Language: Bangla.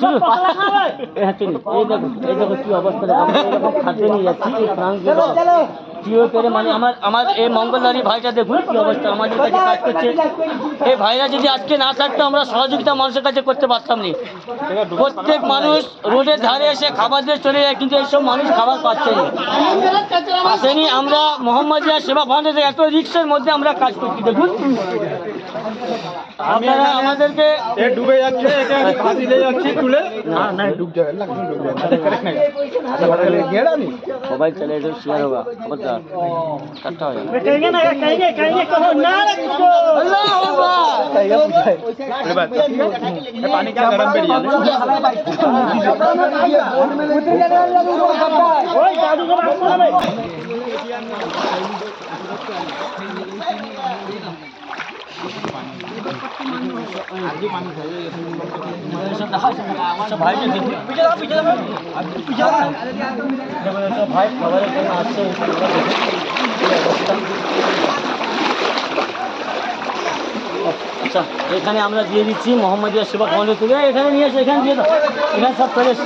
শুরু এই হচ্ছে নি, এই দেখো এই দেখো কি অবস্থা দেখো খাদ্য নিয়ে যাচ্ছি এই ফ্রান্সগুলো জিও পেরে মানে আমার আমার এই মঙ্গলদারি ভাইটা দেখুন কী অবস্থা আমাদের কাছে কাজ করছে। এই ভাইরা যদি আজকে না থাকতো আমরা সহযোগিতা মানুষের কাছে করতে পারতাম না। প্রত্যেক মানুষ রোডের ধারে এসে খাবার দিয়ে চলে যায় কিন্তু এইসব মানুষ খাবার পাচ্ছে না। আসেনি আমরা মোহাম্মদিয়া সেবা ফাউন্ডেশন এত রিক্সের মধ্যে আমরা কাজ করছি দেখুন। আপনারা আমাদেরকে ডুবে যাচ্ছে তুলে। না না ডুব যাবে মোবাইল চলে শেয়ার হওয়া চার চারটা হয়ে আজকে মানুষ আচ্ছা এখানে আমরা দিয়ে দিচ্ছি মোহাম্মদিয়া সেবা কলেজ থেকে। এখানে নিয়ে এসে, এখানে দিয়ে এখানে সব ফেরেস